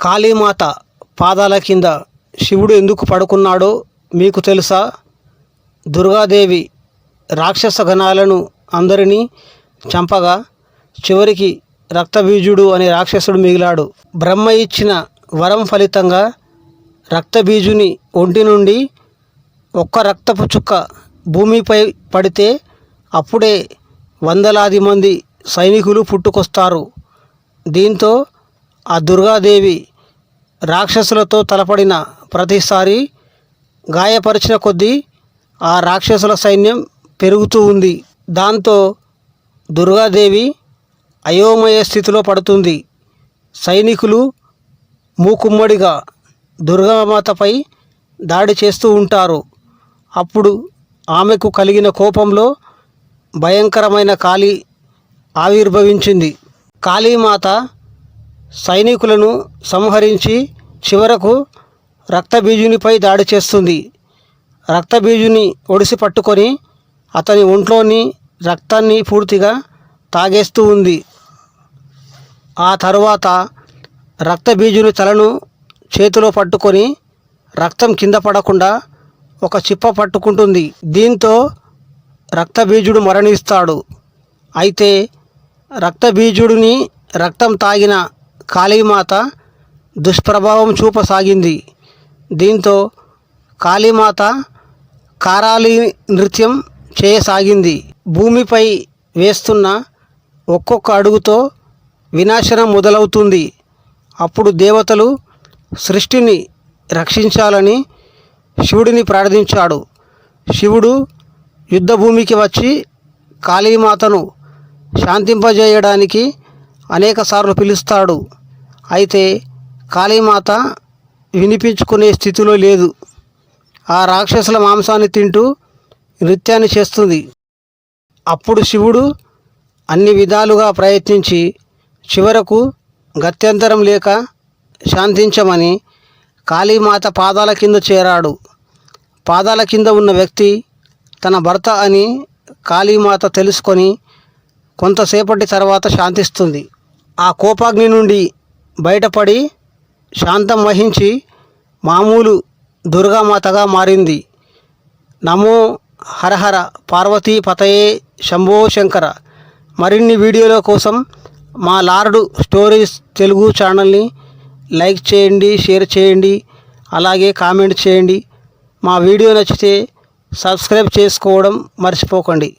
కాళీమాత పాదాల కింద శివుడు ఎందుకు పడుకున్నాడో మీకు తెలుసా? దుర్గాదేవి రాక్షస గణాలను అందరినీ చంపగా చివరికి రక్తబీజుడు అనే రాక్షసుడు మిగిలాడు. బ్రహ్మ ఇచ్చిన వరం ఫలితంగా రక్తబీజుని ఒంటి నుండి ఒక్క రక్తపు చుక్క భూమిపై పడితే అప్పుడే వందలాది మంది సైనికులు పుట్టుకొస్తారు. దీంతో ఆ దుర్గాదేవి రాక్షసులతో తలపడిన ప్రతిసారి గాయపరిచిన కొద్దీ ఆ రాక్షసుల సైన్యం పెరుగుతూ ఉంది. దాంతో దుర్గాదేవి అయోమయ స్థితిలో పడుతుంది. సైనికులు మూకుమ్మడిగా దుర్గామాతపై దాడి చేస్తూ ఉంటారు. అప్పుడు ఆమెకు కలిగిన కోపంలో భయంకరమైన కాళీ ఆవిర్భవించింది. కాళీమాత సైనికులను సంహరించి చివరకు రక్తబీజునిపై దాడి చేస్తుంది. రక్తబీజుని ఒడిసి పట్టుకొని అతని ఒంట్లోని రక్తాన్ని పూర్తిగా తాగేస్తూ ఉంది. ఆ తరువాత రక్తబీజుని తలను చేతిలో పట్టుకొని రక్తం కింద పడకుండా ఒక చిప్ప పట్టుకుంటుంది. దీంతో రక్తబీజుడు మరణిస్తాడు. అయితే రక్తబీజుడిని రక్తం తాగిన కాళీమాత దుష్ప్రభావం చూపసాగింది. దీంతో కాళీమాత కారాలి నృత్యం చేయసాగింది. భూమిపై వేస్తున్న ఒక్కొక్క అడుగుతో వినాశనం మొదలవుతుంది. అప్పుడు దేవతలు సృష్టిని రక్షించాలని శివుడిని ప్రార్థించాడు. శివుడు యుద్ధభూమికి వచ్చి కాళీమాతను శాంతింపజేయడానికి అనేకసార్లు పిలుస్తాడు. అయితే కాళీమాత వినిపించుకునే స్థితిలో లేదు. ఆ రాక్షసుల మాంసాన్ని తింటూ నృత్యాన్ని చేస్తుంది. అప్పుడు శివుడు అన్ని విధాలుగా ప్రయత్నించి చివరకు గత్యంతరం లేక శాంతించమని కాళీమాత పాదాల కింద చేరాడు. పాదాల కింద ఉన్న వ్యక్తి తన భర్త అని కాళీమాత తెలుసుకొని కొంతసేపటి తర్వాత శాంతిస్తుంది. ఆ కోపాగ్ని నుండి బయటపడి శాంతం వహించి మామూలు దుర్గామాతగా మారింది. నమో హరహర పార్వతీ పతయే శంభో శంకర. మరిన్ని వీడియోల కోసం మా లార్డు స్టోరీస్ తెలుగు ఛానల్ని లైక్ చేయండి షేర్ చేయండి అలాగే కామెంట్ చేయండి. మా వీడియో నచ్చితే సబ్స్క్రైబ్ చేసుకోవడం మర్చిపోకండి.